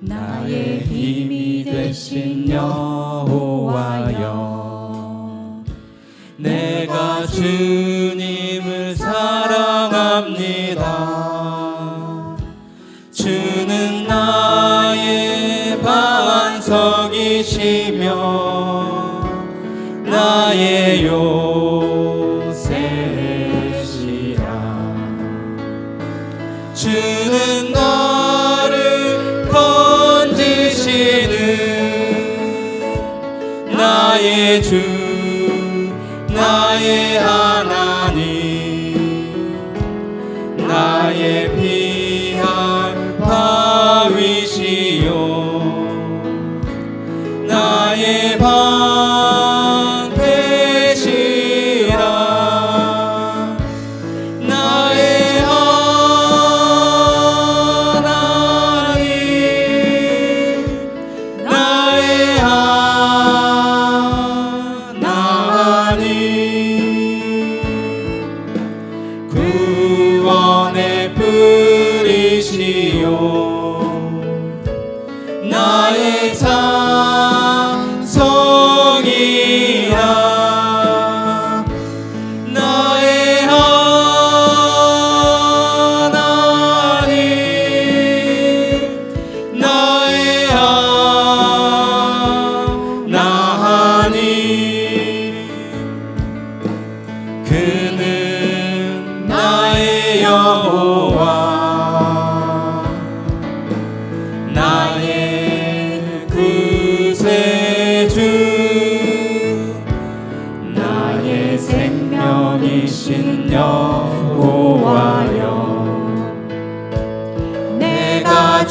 나의 힘이 되신 여호와여. 내가 주님을 사랑합니다. 주는 나의 반석이시며 나의 요새시라. 주는 나 주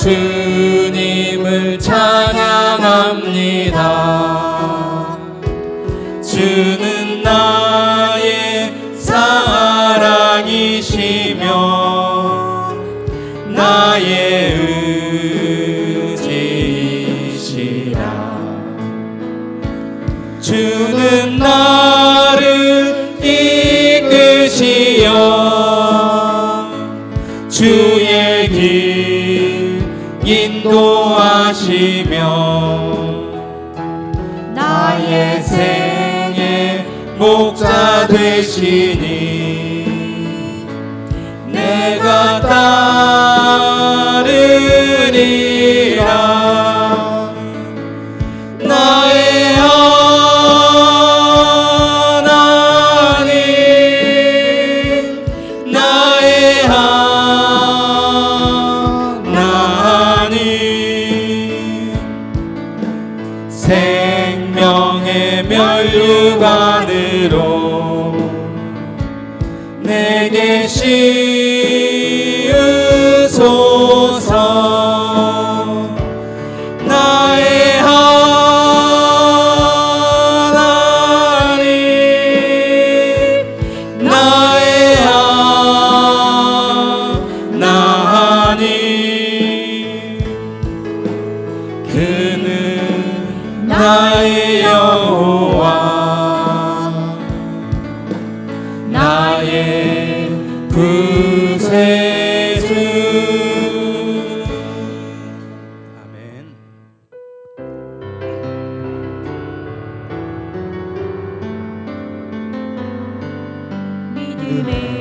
내 되시니 내가 따르리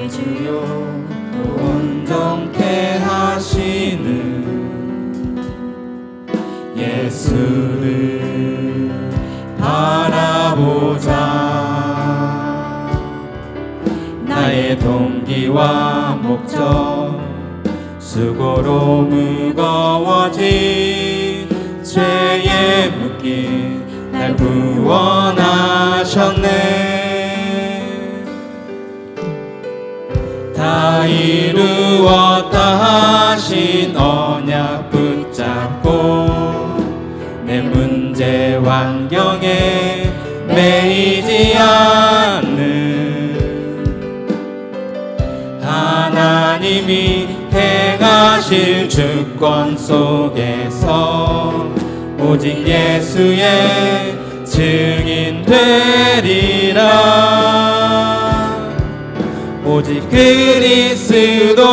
주요 온전케 하시는 예수를 바라보자. 나의 동기와 목적 수고로 무거워진 죄의 묶임 날 구원하셨네 환경에 매이지 않는 하나님이 행하실 주권 속에서 오직 예수의 증인 되리라. 오직 그리스도로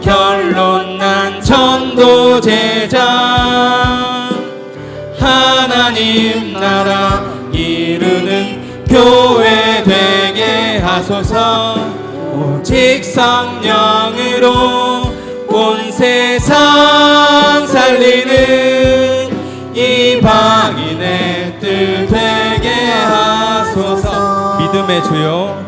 결론 난 전도 제자 하나님 나라 이루는 교회 되게 하소서. 오직 성령으로 온 세상 살리는 이방인의 뜻 되게 하소서. 믿음의 주요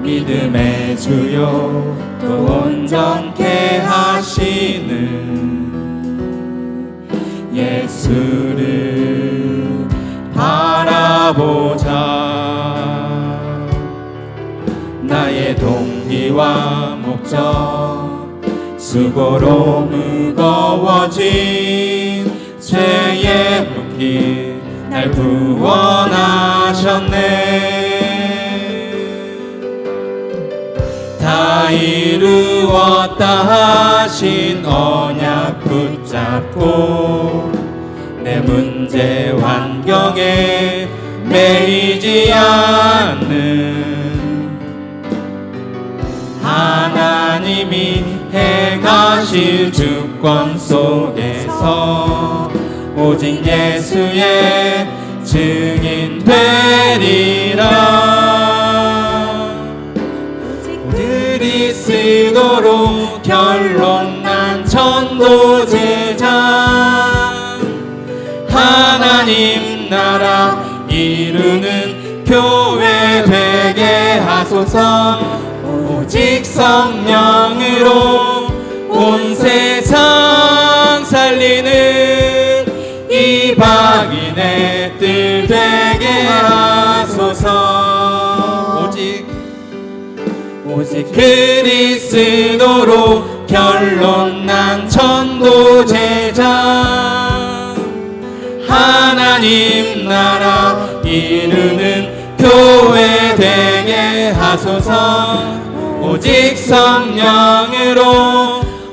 믿음의 주요 또 온전케 하시는 예수를 바라보자. 나의 동기와 목적 수고로 무거워진 죄의 무기 날 구원하셨네. 다 이루었다 하신 언약 붙잡고 내 문제 환경에 매이지 않는 하나님이 행하실 주권 속에서 오직 예수의 증인 되리라. 그리스도로 결론 하나님 나라 이루는 교회 되게 하소서. 오직 성령으로 온 세상 살리는 이방인의 뜻 되게 하소서. 오직 오직 그리스도로 결론난 전도 제자 나라 이루는 교회 되게 하소서 오직 성령으로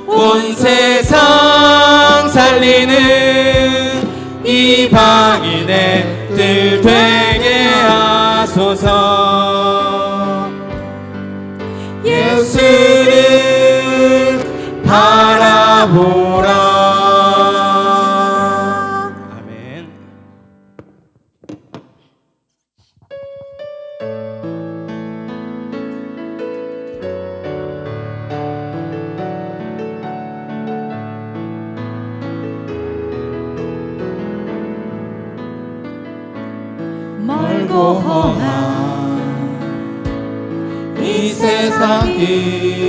온 세상 살리는 이방인의 뜻 되게 하소서 예수를 바라보라. 세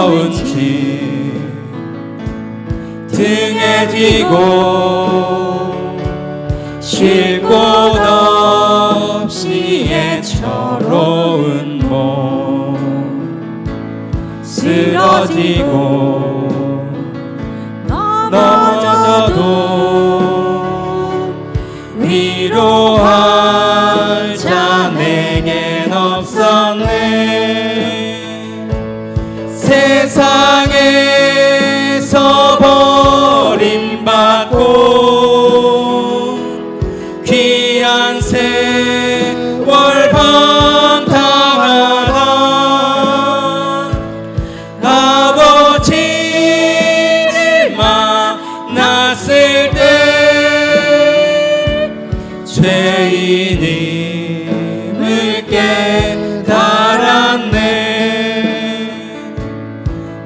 무거운 짐 등에 지고 쉴 곳 없이 애처로운 몸 쓰러지고 넘어져도 위로할 자 내겐 없었네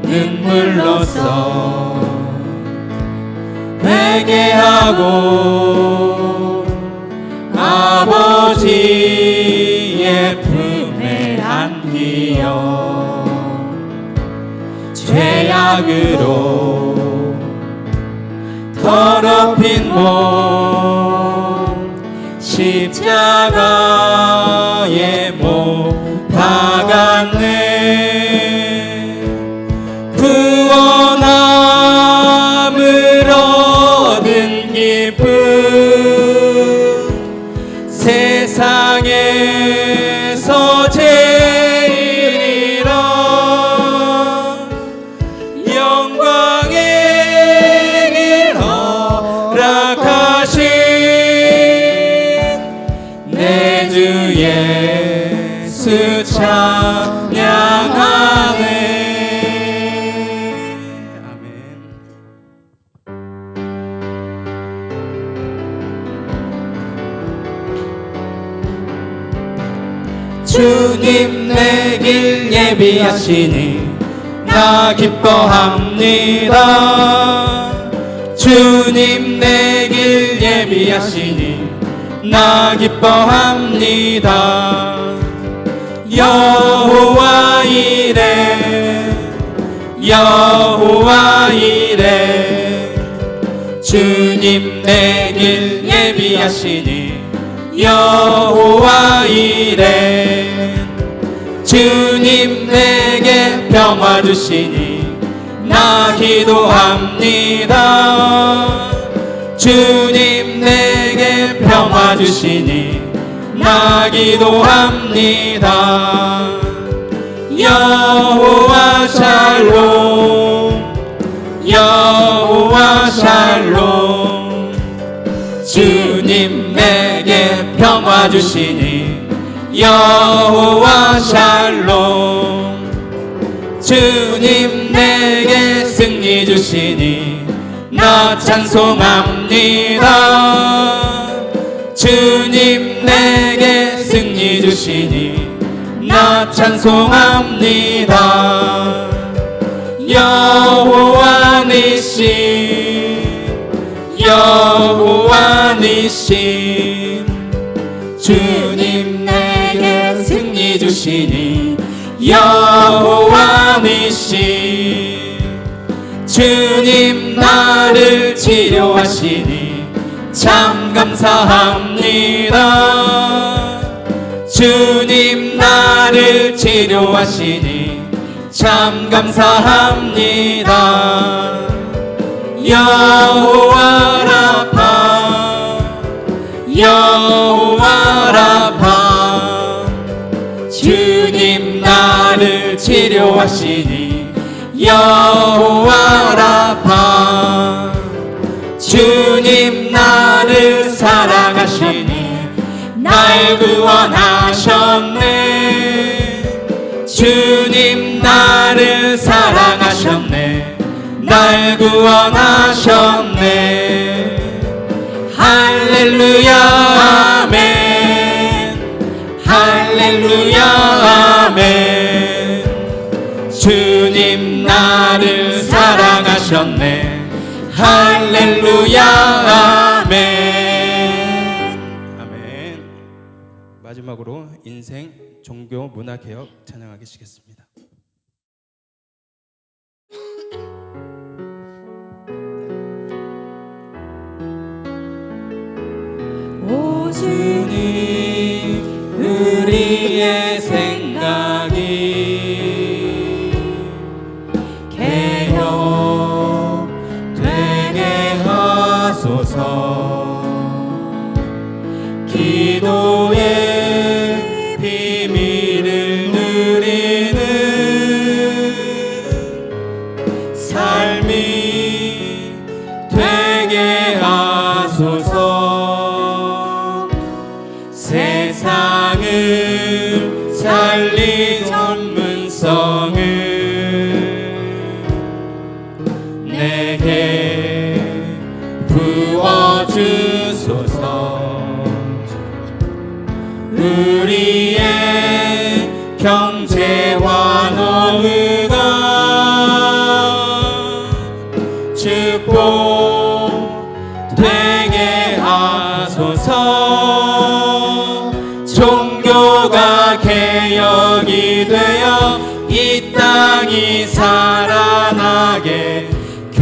눈물로써 회개하고 아버지의 품에 안기어 죄악으로 더럽힌 몸 십자가 주님 내 길 예비하시니 나 기뻐합니다. 주님 내 길 예비하시니 나 기뻐합니다. 여호와 이래 여호와 이래. 주님 내 길 예비하시니 여호와 이래 주시니 나 기도합니다. 주님 내게 평화 주시니 나 기도합니다. 여호와 샬롬 여호와 샬롬. 주님 내게 평화 주시니 여호와 샬롬 내게 승리 주시니 나 찬송합니다. 주님 내게 승리 주시니 나 찬송합니다. 여호와 니시 여호와 니시 주 주님 나를 치료하시니 참 감사합니다. 주님 나를 치료하시니 참 감사합니다. 여호와 라파 여호와 라파. 주님 나를 치료하시니 여호와 라파 주님 나를 사랑하시니 날 구원하셨네. 주님 나를 사랑하셨네. 날 구원하셨네. 할렐루야 할렐루야. 아멘. 아멘. 마지막으로 인생 종교 문화 개혁 찬양하시겠습니다.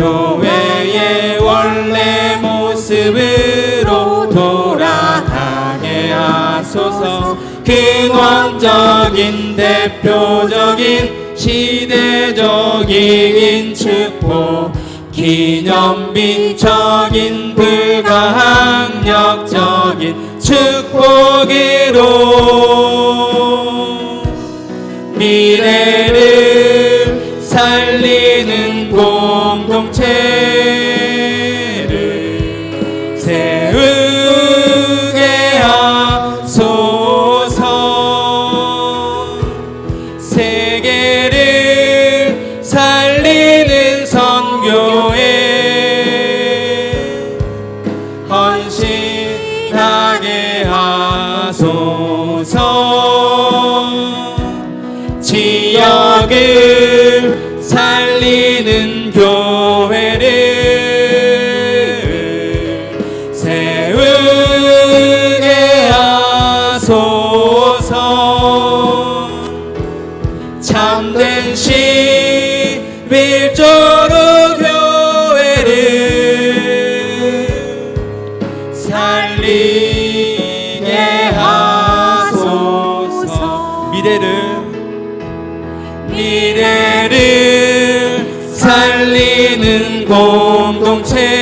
교회의 원래 모습으로 돌아가게 하소서. 근원적인 대표적인 시대적인 축복 기념비적인 불가항력적인 축복으로 헌신하게 하소서 미래를 미래를 살리는 공동체